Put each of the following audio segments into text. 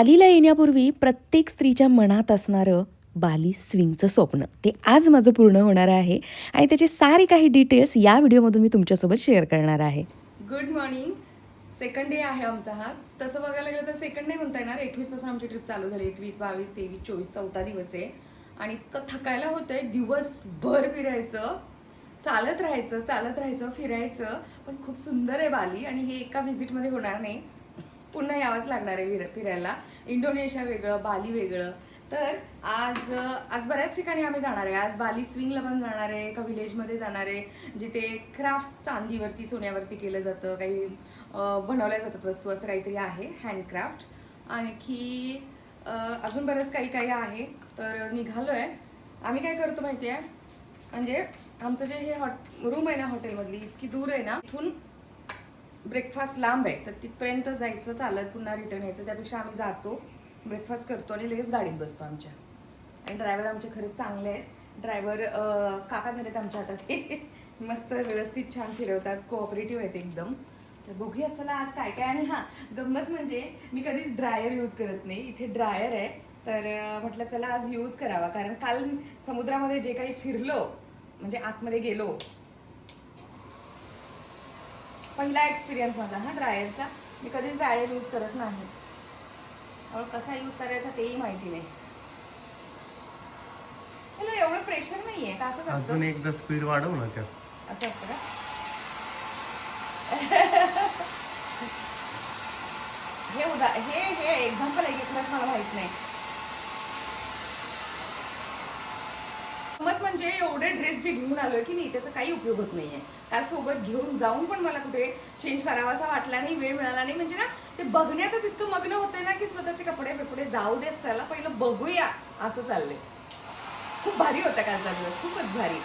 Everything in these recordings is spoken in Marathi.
बालीला येण्यापूर्वी प्रत्येक स्त्रीच्या मनात असणारं बाली स्विंगचं स्वप्न ते आज माझं पूर्ण होणार आहे. आणि त्याचे सारे काही डिटेल्स या व्हिडिओमधून मी तुमच्यासोबत शेअर करणार आहे. गुड मॉर्निंग सेकंड डे आहे आमचा हा. तसं बघायला गेलं तर सेकंड डे म्हणता येणार. एकवीसपासून आमची ट्रिप चालू झाली. एकवीस बावीस तेवीस चोवीस चौथा दिवस आहे. आणि इतकं थकायला होतंय. दिवसभर फिरायचं. चालत राहायचं चालत राहायचं फिरायचं. पण खूप सुंदर आहे बाली आणि हे एका व्हिजिटमध्ये होणार नाही. पुन्हा यावंच लागणार आहे फिर- फिरायला. इंडोनेशिया वेगळं बाली वेगळं. तर आज आज बऱ्याच ठिकाणी आम्ही जाणार आहे. आज बाली स्विंगला पण जाणार आहे एका विलेजमध्ये जाणार आहे जिथे क्राफ्ट चांदीवरती सोन्यावरती केलं जातं. काही बनवल्या जातात वस्तू असं काहीतरी आहे हँडक्राफ्ट आणखी अजून बरंच काही काही आहे. तर निघालो आहे आम्ही काय करतो माहिती आहे म्हणजे आमचं जे हे हॉट रूम आहे ना हॉटेलमधली इतकी दूर आहे ना इथून ब्रेकफास्ट लांब आहे तर तिथपर्यंत जायचं चालत पुन्हा रिटर्न यायचं त्यापेक्षा आम्ही जातो ब्रेकफास्ट करतो आणि लगेच गाडीत बसतो आमच्या. आणि ड्रायव्हर आमचे खरंच चांगले आहेत. ड्रायव्हर काका झालेत आमच्या हातात. हे मस्त व्यवस्थित छान फिरवतात कोऑपरेटिव्ह आहेत एकदम. तर बघूया चला आज काय काय आणि हां गंमत म्हणजे मी कधीच ड्रायर यूज करत नाही. इथे ड्रायर आहे. तर म्हटलं चला आज यूज करावा. कारण काल समुद्रामध्ये जे काही फिरलो म्हणजे आतमध्ये गेलो पहिला एक्सपिरियन्स माझा हा ड्रायरचा मी कधीच ड्रायर यूज करत नाही. कसा यूज करायचा तेही माहिती नाही. एवढं प्रेशर नाहीये का? असंच असतं. अजून एकदा स्पीड वाढव ना त्यात. असं असतं का? हे उदा हे हे एक्झाम्पल आहे की खरंच मला माहीत नाही गंमत म्हणजे एवढे ड्रेस जे घेऊन आलोय की नाही त्याचा काही उपयोग होत नाहीये. काल सोबत घेऊन जाऊन पण मला कुठे चेंज करावासा वाटला नाही वेळ मिळाला नाही. म्हणजे ना ते बघण्यातच इतकं मग्न होतंय ना की स्वतःचे कपडे बिपडे जाऊ देत चला पहिलं बघूया असं चाललंय. खूप भारी होता कालचा दिवस खूपच भारी.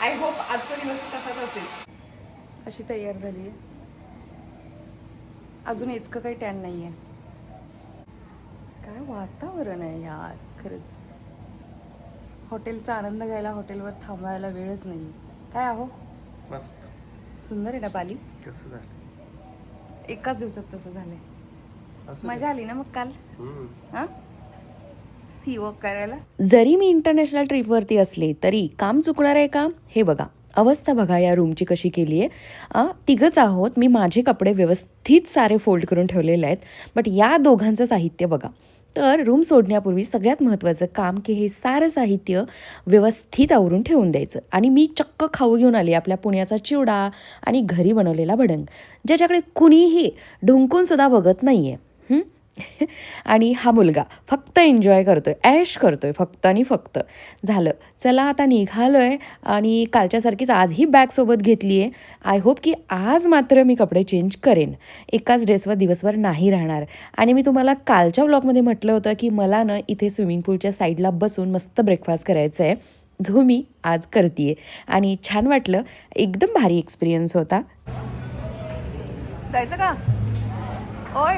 आय होप आजचा दिवस तसाच असेल. अशी तयार झाली आहे. अजून इतकं काही टॅन नाही आहे काय वातावरण आहे यार खरंच. हॉटेलचा आनंद घ्यायला हॉटेलवर थांबायला वेळच नाही. काय आहो? मस्त. सुंदर आहे ना पाली? कसं झालं? एकाच दिवसात तसं झालंय. असं मजा आली ना मग काल? हम्म. हा? सी वॉक करायला? जरी मी इंटरनॅशनल ट्रिपवरती असले तरी काम चुकणार आहे का? हे बघा. अवस्था बघा या रूमची कशी केली आहे. तिघंच आहोत. मी माझे कपडे व्यवस्थित सारे फोल्ड करून ठेवलेले आहेत. बट या दोघांचं साहित्य बघा. तर रूम सोडण्यापूर्वी सगळ्यात महत्त्वाचं काम की हे सारं साहित्य व्यवस्थित आवरून ठेवून द्यायचं. आणि मी चक्क खाऊ घेऊन आली आपल्या पुण्याचा चिवडा आणि घरी बनवलेला भडंग ज्याच्याकडे कुणीही ढुंकूनसुद्धा बघत नाही आहे आणि हा मुलगा फक्त एन्जॉय करतोय ऐश करतोय फक्त आणि फक्त. झालं. चला आता निघालोय आणि कालच्यासारखीच आजही बॅग सोबत घेतली आहे आय होप की आज मात्र मी कपडे चेंज करेन. एकाच ड्रेसवर दिवसभर नाही राहणार. आणि मी तुम्हाला कालच्या व्लॉगमध्ये म्हटलं होतं की मला ना इथे स्विमिंग पूलच्या साईडला बसून मस्त ब्रेकफास्ट करायचं आहे जो मी आज करते आणि छान वाटलं. एकदम भारी एक्सपिरियन्स होता. जायचं का? ओय.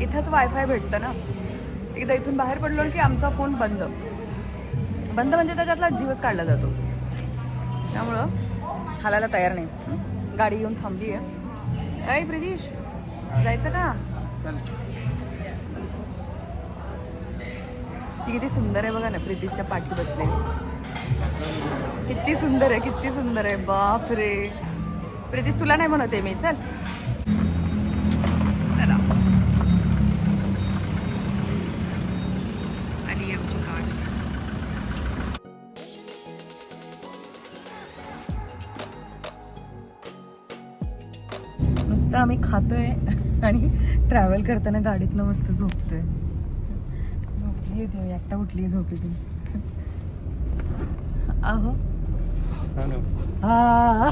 इथंच वायफाय भेटतं ना? एकदा इथून बाहेर पडलो की आमचा फोन बंद. बंद म्हणजे त्याच्यातला जीवच काढला जातो. त्यामुळं हालायला तयार नाही? गाडी येऊन थांबली आहे. अय प्रितीश जायचं का? ती किती सुंदर आहे बघा ना प्रितीशच्या पाठी बसले किती सुंदर आहे किती सुंदर आहे. बाप रे प्रितीश तुला नाही म्हणत आहे मी. चला. खातोय आणि ट्रॅव्हल करताना गाडीतनं मस्त झोपतोय. झोपली होती एकटा उठली झोपली आहो हा ना. आ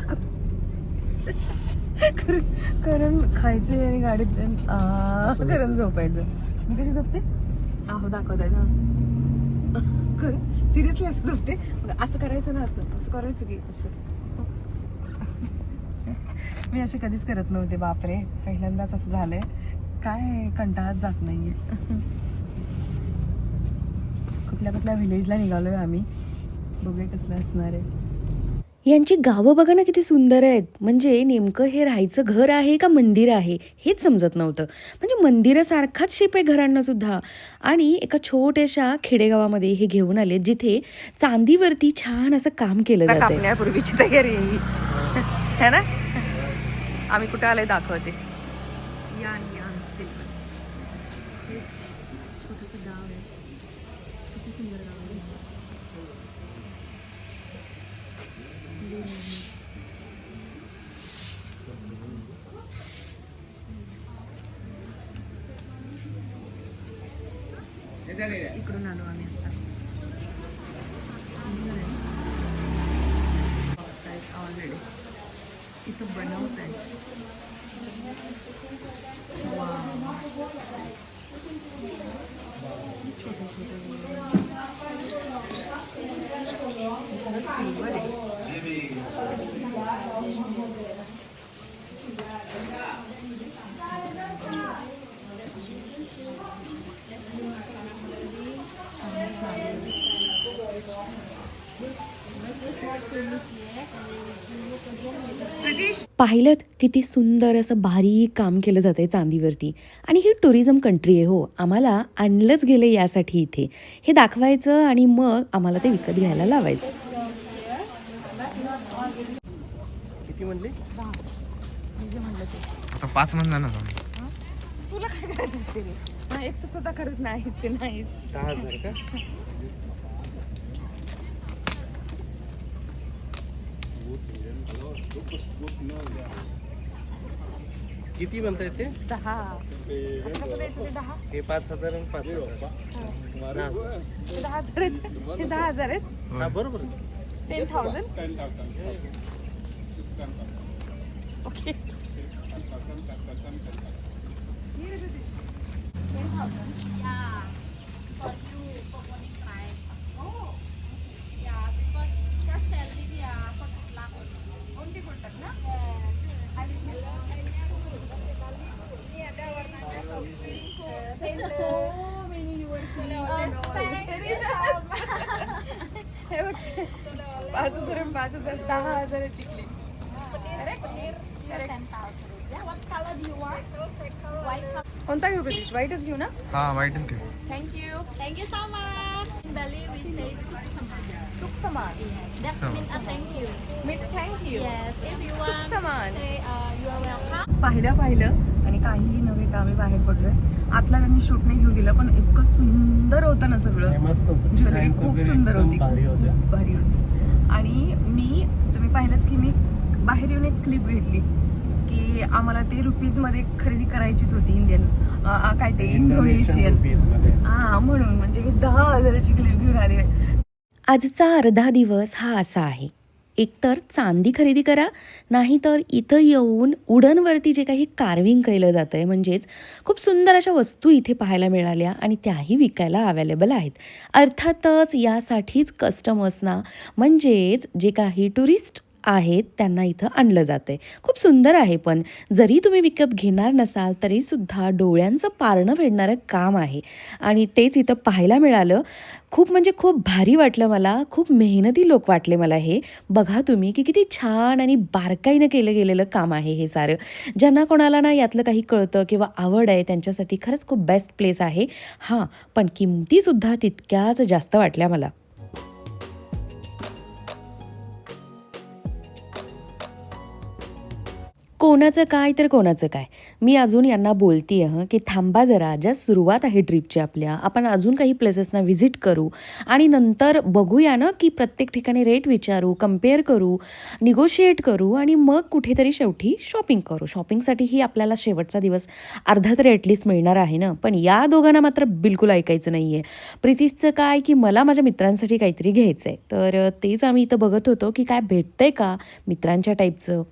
करून खायचं आणि गाडीत आ करून झोपायचं मी कशी झोपते? आहो दाखवताय ना. सिरियसली असं झोपते? असं करायचं ना असं. असं करायचं की असं. मी असे कधीच करत नव्हते बापरे. पहिल्यांदाच असं झालंय. काय कंटाळाच जात नाहीये. कुठल्या कुठल्या व्हिलेजला निघालोय आम्ही. बघूया कसलं असणार आहे. यांची गावं बघा ना किती सुंदर आहेत. म्हणजे नेमकं हे राहायचं घर आहे का मंदिर आहे हेच समजत नव्हतं. म्हणजे मंदिरासारखाच शेप आहे घरांना सुद्धा. आणि एका छोट्याशा खेडेगावामध्ये हे घेऊन आले जिथे चांदीवरती छान असं काम केलं जातं कापण्यापूर्वीची तयारी. आहे ना? आम्ही कुठे आलोय दाखवते. यान यान सिल्वर. हे छोटंसं गाव आहे. किती सुंदर गाव आहे. इकडून आलो आम्ही आता. सुंदर आहे. आहेत ऑलरेडी इथं बनवत आहे पाहिलं किती सुंदर असं बारीक काम केलं जातं आहे चांदीवरती. आणि ही टुरिझम कंट्री आहे हो. आम्हाला आणलंच गेलं यासाठी इथे. हे दाखवायचं आणि मग आम्हाला ते विकत घ्यायला लावायचं. किती म्हणली आता पाच म्हणणार ना. तुला काय करायचं असते एक तर स्वतः करत नाहीस ते नाहीस. दहा हजार का? किती म्हणताय ते? दहा. ते दहा. हे पाच हजार आणि पाच हजार. दहा हजार. ते दहा हजार आहेत. हे दहा हजार आहेत. हा बरोबर. Ten thousand thousand okay ten percent ten percent ten percent हे बघ. पाच हजार आणि पाच हजार दहा हजाराची क्लिप कोणता घेऊ ना हा वाईटच घेऊ थँक्यू. सुख समान. मीन्स थँक्यू सुख समान are welcome. पाहिलं पाहिलं. आणि काहीही न घेता आम्ही बाहेर पडलोय. आतला त्यांनी शूट नाही घेऊ दिलं पण इतकं सुंदर होतं ना सगळं. ज्वेलरी खूप सुंदर होती. भारी खूप भारी होती. आणि मी तुम्ही पाहिलंच की मी बाहेर येऊन एक क्लिप घेतली की आम्हाला ते रुपीजमध्ये खरेदी करायचीच होती इंडियन काय ते इंडोनेशियन. हा म्हणून म्हणजे मी दहा हजाराची क्लिप घेऊन आली. आजचा अर्धा दिवस हा असा आहे. एकतर चांदी खरेदी करा नाहीतर इथं येऊन उडनवरती जे काही कार्विंग केलं जातं आहे म्हणजेच खूप सुंदर अशा वस्तू इथे पाहायला मिळाल्या आणि त्याही विकायला अवेलेबल आहेत. अर्थातच यासाठीच कस्टमर्सना म्हणजेच जे काही टुरिस्ट आहेत त्यांना इथं आणलं जातं आहे खूप सुंदर आहे पण. जरी तुम्ही विकत घेणार नसाल तरीसुद्धा डोळ्यांचं पारणं फेडणारं काम आहे. आणि तेच इथं पाहायला मिळालं. खूप म्हणजे खूप भारी वाटलं मला. खूप मेहनती लोक वाटले मला हे. बघा तुम्ही की किती छान आणि बारकाईनं केलं गेलेलं काम आहे हे सारं. ज्यांना कोणाला ना यातलं काही कळतं किंवा आवड आहे त्यांच्यासाठी खरंच खूप बेस्ट प्लेस आहे. हां पण किमतीसुद्धा तितक्याच जास्त वाटल्या मला. कोणाचं काय तर कोणाचं काय. मी अजून यांना बोलती आहे की थांबा जरा ज्या सुरुवात आहे ट्रिपची आपल्या. आपण अजून काही प्लेसेसना व्हिजिट करू. आणि नंतर बघूया ना की प्रत्येक ठिकाणी रेट विचारू कंपेअर करू निगोशिएट करू आणि मग कुठेतरी शेवटी शॉपिंग करू. शॉपिंगसाठीही आपल्याला शेवटचा दिवस अर्धा तरी ॲटलिस्ट मिळणार आहे ना. पण या दोघांना मात्र बिलकुल ऐकायचं नाही आहे प्रितीशचं काय की मला माझ्या मित्रांसाठी काहीतरी घ्यायचं आहे तर तेच आम्ही इथं बघत होतो की काय भेटतंय का मित्रांच्या टाईपचं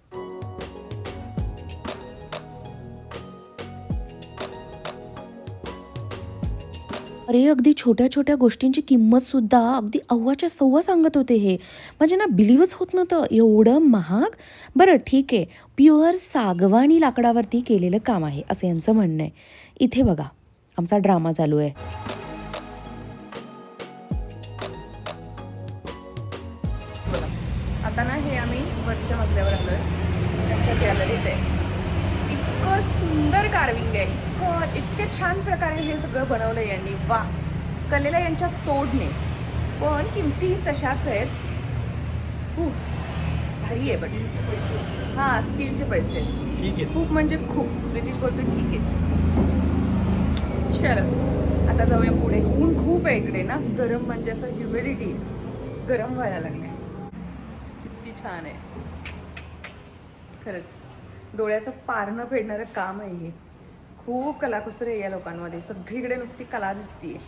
अरे अगदी छोट्या छोट्या गोष्टींची किंमतसुद्धा अगदी अव्वाच्या सव्वा सांगत होते हे. म्हणजे ना बिलीवच होत नव्हतं. एवढं महाग? बरं ठीक आहे. प्युअर सागवानी लाकडावरती केलेलं काम आहे असं यांचं म्हणणं आहे. इथे बघा आमचा ड्रामा चालू आहे. आता ना हे आम्ही वरच्या मजल्यावर आलोय. त्यांच्या गॅलरीत आहे. इतकं सुंदर कार्विंग आहे इतकं इतके छान प्रकारे हे सगळं बनवलंय यांनी. वा. कलेला यांच्या तोडणे. पण किमती तशाच आहेत. हू, भारी आहे बट. हां स्किलचे पैसे. ठीक आहे. खूप म्हणजे खूप. प्रितीश बोलतो ठीक आहे. चल आता जाऊया पुढे. ऊन खूप आहे इकडे ना. गरम म्हणजे असं ह्युमिडिटी गरम व्हायला लागले किती छान आहे. खरंच. डोळ्याचं पारणं फेडणारं काम आहे हे खूप कलाकुसर आहे या लोकांमध्ये. सगळीकडे नुसती कला दिसतीये.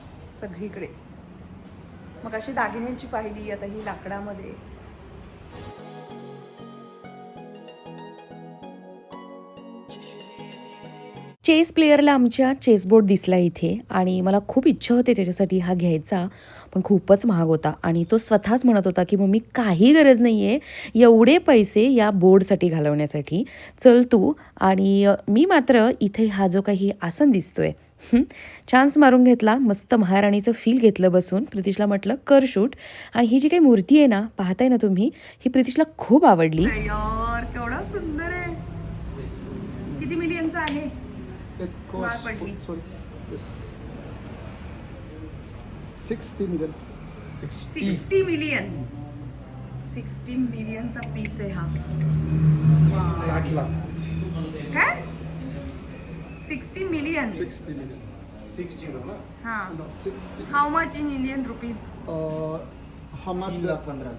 सगळीकडे. मग अशी दागिन्यांची पाहिली आता ही लाकडामध्ये. चेस प्लेअरला आमच्या चेसबोर्ड दिसला इथे आणि मला खूप इच्छा होते त्याच्यासाठी हा घ्यायचा पण खूपच महाग होता आणि तो स्वतःच म्हणत होता की मम्मी काही गरज नाही आहे एवढे पैसे या बोर्डसाठी घालवण्यासाठी. चल तू. आणि मी मात्र इथे हा जो काही आसन दिसतोय आहे चान्स मारून घेतला मस्त महाराणीचं फील घेतलं बसून. प्रितिशला म्हटलं कर शूट. आणि ही जी काही मूर्ती आहे ना पाहताय ना तुम्ही ही प्रितिशला खूप आवडली. केवढा सुंदर आहे. किती मिलियनचा आहे? It costs, Patti? sorry, this 60 million. Sixty million sixty मिलियनचा piece आहे हा. 60 lakh. काय sixty million 60 million. Six zero ना हा No, 60. How much in Indian rupees Uh, how much? तीन लाख पंधरा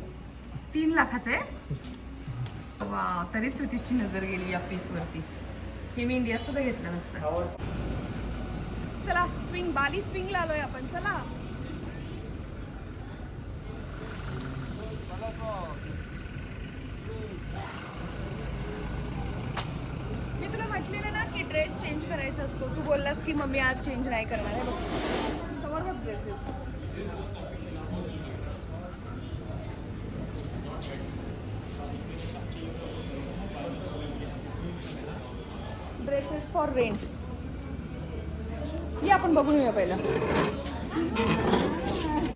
तीन लाखाचं आहे वा तरीच प्रितिशची नजर गेली या पीस वरती हे मी इंडियात सुद्धा घेतलं नसतं. चला स्विंग बाली स्विंगला आलोय आपण चला. मी तुला म्हटलेलं ना की ड्रेस चेंज करायचा असतो. तू बोललास की मम्मी आज चेंज नाही करणार आहे बघ. समोर बघ ड्रेसेस ड्रेसेस फॉर रेंट हे आपण बघून येऊया पहिला.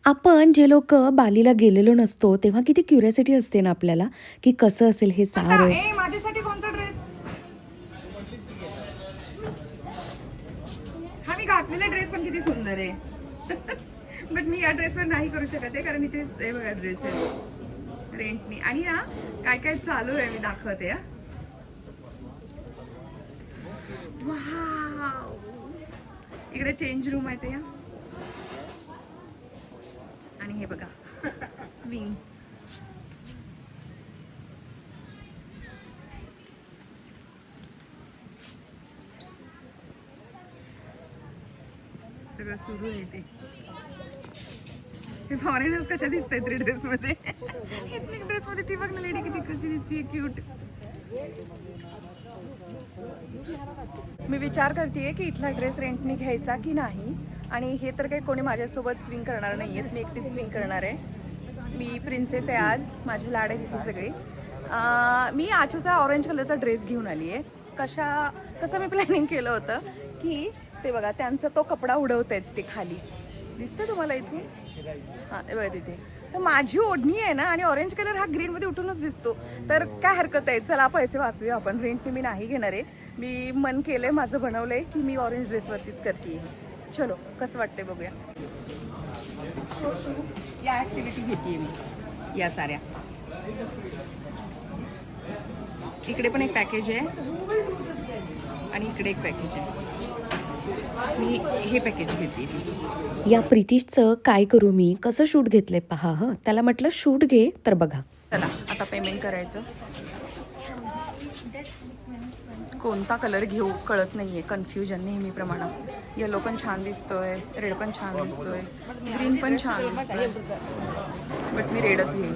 आपण जे लोक बालीला गेलेलो नसतो तेव्हा किती क्युरियासिटी असते ना आपल्याला की कसं असेल हे सारं. माझ्यासाठी कोणता ड्रेस हा मी घातलेला ड्रेस पण किती सुंदर आहे. बट मी या ड्रेसवर नाही करू शकत आहे कारण इथे बघा ड्रेस आहे. रेंटनी आणि ना काय काय चालू आहे मी दाखवते हा. इकडे चेंज रूम आहे ते. या आणि हे बघा स्विंग सगळं सुरू आहे ते. हे फॉरेनर्स कशा दिसत आहेत ड्रेसमध्ये ड्रेसमध्ये ती बघ ना लेडी किती कशी दिसते क्यूट मी विचार करते की इथला ड्रेस रेंटनी घ्यायचा की नाही? आणि हे तर काही कोणी माझ्यासोबत स्विंग करणार नाही आहेत मी एकटीच स्विंग करणार आहे. मी प्रिन्सेस आहे आज. माझी लाड आहे तिथे सगळी. मी आचूचा ऑरेंज कलरचा ड्रेस घेऊन आली आहे कशा कसं मी प्लॅनिंग केलं होतं की ते बघा त्यांचा तो कपडा उडवत आहेत ते खाली. दिसतं तुम्हाला इथून? हां ते बघा तिथे. तर माझी ओढणी आहे ना आणि ऑरेंज कलर हा ग्रीनमध्ये उठूनच दिसतो. तर काय हरकत आहे? चला पैसे वाचूया आपण. रेंटने मी नाही घेणार आहे. मी मन केलंय माझं बनवलंय की मी ऑरेंज ड्रेसवरतीच करते चलो कसं वाटतंय बघूया. या ॲक्टिव्हिटी घेते मी या साऱ्या. इकडे पण एक पॅकेज आहे. आणि इकडे एक पॅकेज आहे. मी हे पॅकेज घेते या प्रितिशचं काय करू मी? कसं शूट घेतलंय? पहा हं. त्याला म्हटलं शूट घे तर बघा. चला आता पेमेंट करायचं. कोणता कलर घेऊ कळत नाहीये. कन्फ्युजन नेहमीप्रमाणे येलो पण छान दिसतोय रेड पण छान दिसतोय ग्रीन पण छान दिसतोय. बट मी रेडच घेईन.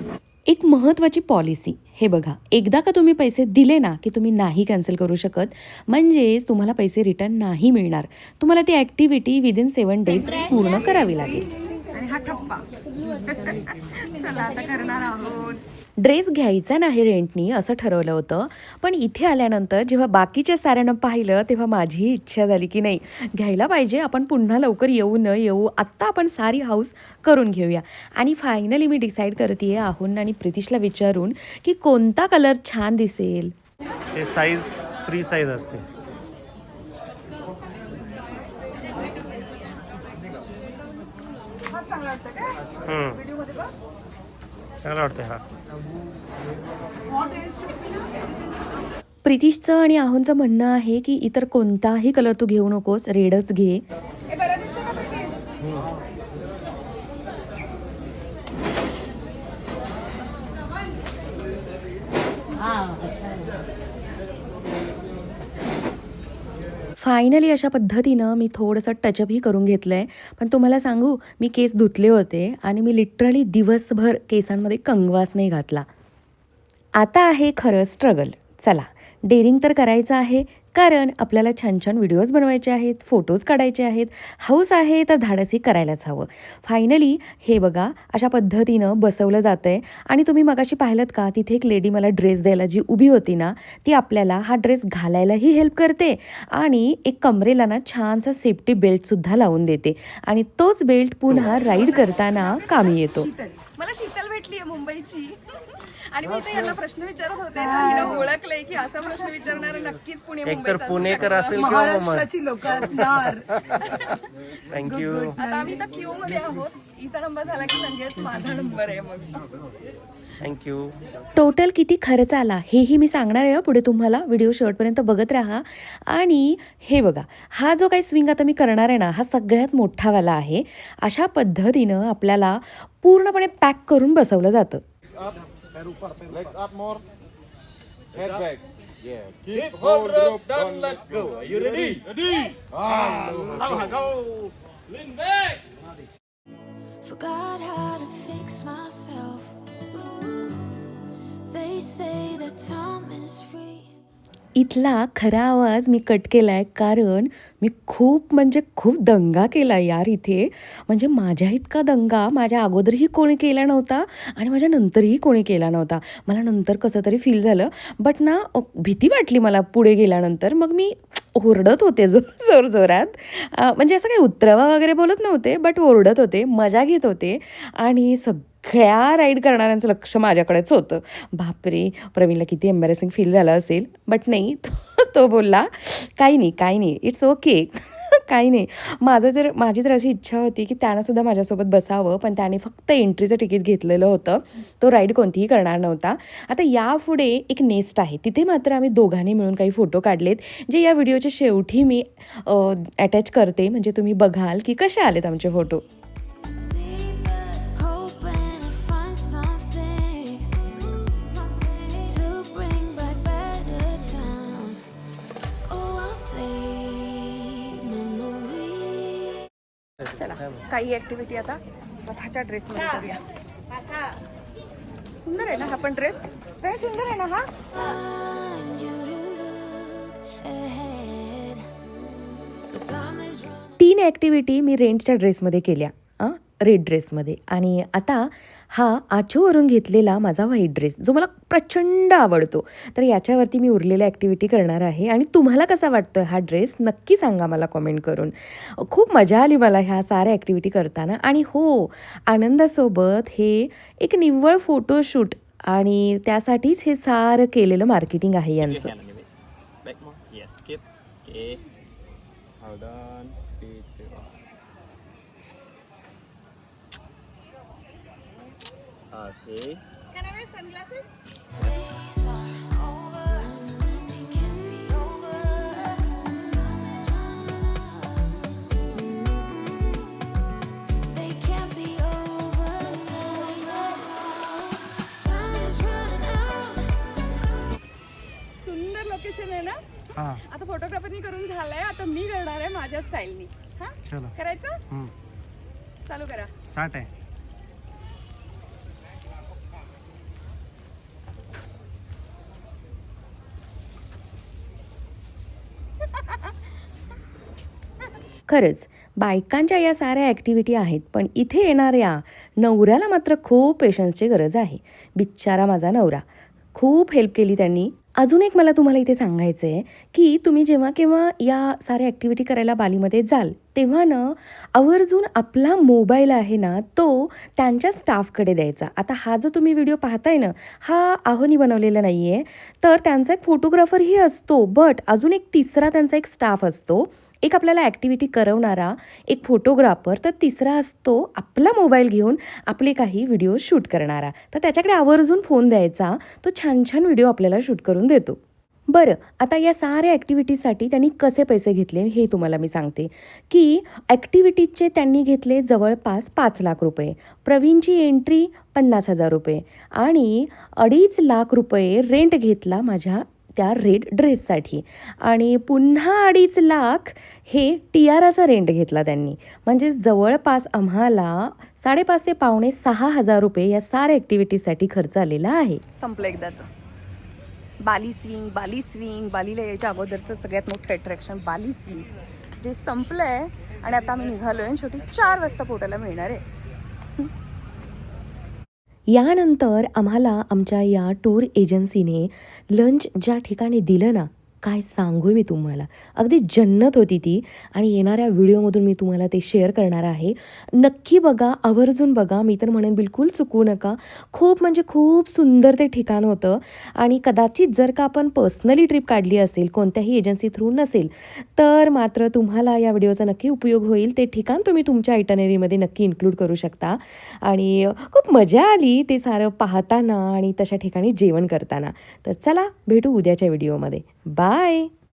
एक महत्त्वाची पॉलिसी हे बघा एकदा का तुम्ही पैसे दिले ना की तुम्ही नाही कॅन्सल करू शकत म्हणजेच तुम्हाला पैसे रिटर्न नाही मिळणार. तुम्हाला ती ॲक्टिव्हिटी विदिन सेवन डेज पूर्ण करावी लागेल. आणि हा ठप्पा. चला आता करणार आहोत. ड्रेस घ्यायचा नाही रेंटनी असं ठरवलं होतं. पण इथे आल्यानंतर जेव्हा बाकीच्या साऱ्यांना पाहिलं तेव्हा माझी इच्छा झाली की नाही घ्यायला पाहिजे आपण पुन्हा लवकर येऊ न येऊ आत्ता आपण सारी हाऊस करून घेऊया. आणि फायनली मी डिसाईड करते आहुन आणि प्रितिशला विचारून की कोणता कलर छान दिसेल? ते साईज फ्री साईज असते. चांगला वाटते हा. प्रितिशचं आणि आहुंचं म्हणणं आहे की इतर कोणताही कलर तू घेऊ नकोस रेडच घे. हे बरं दिसतं का प्रितेश फायनली अशा पद्धतीनं मी थोडंसं टचअपही करून घेतलं आहे पण तुम्हाला सांगू मी केस धुतले होते आणि मी लिटरली दिवसभर केसांमध्ये कंगवास नाही घातला. आता आहे खरं स्ट्रगल चला डेअरिंग तर करायचं आहे. कारण आपल्याला छान छान व्हिडिओज बनवायचे आहेत फोटोज काढायचे आहेत. हाऊस आहे तर धाडसी करायलाच हवं. फायनली हे बघा अशा पद्धतीनं बसवलं जातं आहे आणि तुम्ही मगाशी पाहिलं का तिथे एक लेडी मला ड्रेस द्यायला जी उभी होती ना ती आपल्याला हा ड्रेस घालायलाही हेल्प करते. आणि एक कमरेला ना छानसा सेफ्टी बेल्टसुद्धा लावून देते. आणि तोच बेल्ट पुन्हा राईड करताना कामी येतो. मला शीतल भेटली आहे मुंबईची. आणि मी इथे यांना प्रश्न विचारत होते ना हिनं ओळखलंय की असा प्रश्न विचारणार नक्कीच पुणे एक तर मुंबईचा पुणेकर असेल किंवा महाराष्ट्राची लोक असणार. थँक्यू आता आम्ही तर क्यू मध्ये आहोत. हिचा नंबर झाला की लगेच माझा नंबर आहे मग. थँक्यू टोटल किती खर्च आला? हेही मी सांगणार आहे पुढे तुम्हाला व्हिडिओ शेवटपर्यंत बघत राहा. आणि हे बघा हा जो काही स्विंग आता मी करणार आहे ना हा सगळ्यात मोठावाला आहे. अशा पद्धतीनं आपल्याला पूर्णपणे पॅक करून बसवलं जातं. इथला खरा आवाज मी कट केला आहे कारण मी खूप म्हणजे खूप दंगा केला यार इथे. म्हणजे माझ्या इतका दंगा माझ्या अगोदरही कोणी केला नव्हता आणि माझ्या नंतरही कोणी केला नव्हता. मला नंतर कसं तरी फील झालं. बट ना भीती वाटली मला पुढे गेल्यानंतर. मग मी ओरडत होते जोर जोर जोरात. म्हणजे असं काही उतरवा वगैरे बोलत नव्हते बट ओरडत होते मजा घेत होते. आणि सग सगळ्या राईड करणाऱ्यांचं लक्ष माझ्याकडेच होतं. बापरे प्रवीणला किती एम्बॅरेसिंग फील झालं असेल. बट नाही तो तो बोलला काही नाही काही नाही इट्स ओके काही नाही. माझं जर माझी तर अशी इच्छा होती की त्यानंसुद्धा माझ्यासोबत बसावं पण त्याने फक्त एंट्रीचं तिकीट घेतलेलं होतं. तो राईड कोणतीही करणार नव्हता. आता यापुढे एक नेस्ट आहे. तिथे मात्र आम्ही दोघांनी मिळून काही फोटो काढलेत जे या व्हिडिओच्या शेवटी मी अटॅच करते. म्हणजे तुम्ही बघाल की कसे आलेत आमचे फोटो चला काही ऍक्टिव्हिटी आता स्वतःच्या ड्रेसमध्ये करूया. सुंदर आहे ना हा पण ड्रेस ड्रेस सुंदर आहे ना हा. तीन ॲक्टिव्हिटी मी रेंटच्या ड्रेसमध्ये केल्या अं, रेड ड्रेसमध्ये आणि आता हा आचूवरून घेतलेला माझा व्हाईट ड्रेस जो मला प्रचंड आवडतो तर याच्यावरती मी उरलेल्या ॲक्टिव्हिटी करणार आहे आणि तुम्हाला कसा वाटतो हा ड्रेस नक्की सांगा मला कमेंट करून खूप मजा आली मला ह्या साऱ्या ॲक्टिव्हिटी करताना आणि हो आनंदासोबत हे एक निव्वळ फोटोशूट आणि त्यासाठीच हे सारं केलेलं मार्केटिंग आहे यांचं. Yes. Skip. Okay. Hold on. Three, two, one. Okay. Can I wear sunglasses? आता फोटोग्राफी करून झालाय आता मी करणार आहे माझ्या स्टाईलनी हा? करायचं? चालू करा. स्टार्ट आहे. खरंच बायकांच्या या साऱ्या ॲक्टिव्हिटी आहेत पण इथे येणाऱ्या नवऱ्याला मात्र खूप पेशन्सची गरज आहे. बिच्चारा माझा नवरा. खूप हेल्प केली त्यांनी. अजून एक मला तुम्हाला इथे सांगायचं आहे की तुम्ही जेव्हा केव्हा या साऱ्या ॲक्टिव्हिटी करायला बालीमध्ये जाल तेव्हा ना आवर्जून आपला मोबाईल आहे ना तो त्यांच्या स्टाफकडे द्यायचा. आता हा जो तुम्ही व्हिडिओ पाहताय ना हा आहोनी बनवलेला नाही आहे तर त्यांचा एक फोटोग्राफरही असतो बट अजून एक तिसरा त्यांचा एक स्टाफ असतो. एक आपल्याला ॲक्टिव्हिटी करवणारा एक फोटोग्राफर तर तिसरा असतो आपला मोबाईल घेऊन आपले काही व्हिडिओ शूट करणारा. तर त्याच्याकडे आवर्जून फोन द्यायचा तो छान छान व्हिडिओ आपल्याला शूट करून देतो. बरं आता या साऱ्या ॲक्टिव्हिटीसाठी त्यांनी कसे पैसे घेतले हे तुम्हाला मी सांगते. की ॲक्टिव्हिटीजचे त्यांनी घेतले जवळपास पाच लाख रुपये प्रवीणची एंट्री पन्नास हजार रुपये आणि अडीच लाख रुपये रेंट घेतला माझ्या त्या रेड ड्रेससाठी. आणि पुन्हा अडीच लाख हे टियाराचा रेंट घेतला त्यांनी. म्हणजे जवळपास आम्हाला साडेपाच ते पावणे सहा हजार रुपये या साऱ्या ॲक्टिव्हिटीसाठी खर्च आलेला आहे. संपलं एकदाचं. बाली स्विंग बाली स्विंग बालीला यायच्या अगोदरचं सगळ्यात मोठं अट्रॅक्शन बाली स्विंग जे संपलं आहे आणि आता आम्ही निघालो आणि शेवटी चार वाजता पोटायला मिळणार आहे. यानंतर आम्हाला आमच्या या टूर एजन्सीने लंच ज्या ठिकाणी दिलं ना काय सांगू मी तुम्हाला? अगदी जन्नत होती ती आणि येणाऱ्या व्हिडिओमधून मी तुम्हाला ते शेअर करणार आहे. नक्की बघा आवर्जून बघा. मी तर म्हणेन बिलकुल चुकू नका. खूप म्हणजे खूप सुंदर ते ठिकाण होतं. आणि कदाचित जर का आपण पर्सनली ट्रिप काढली असेल कोणत्याही एजन्सी थ्रू नसेल तर मात्र तुम्हाला या व्हिडिओचा नक्की उपयोग होईल. ते ठिकाण तुम्ही तुमच्या आयटनरीमध्ये नक्की इन्क्लूड करू शकता. आणि खूप मजा आली ते सारं पाहताना आणि तशा ठिकाणी जेवण करताना. तर चला भेटू उद्याच्या व्हिडिओमध्ये. Bye Bye!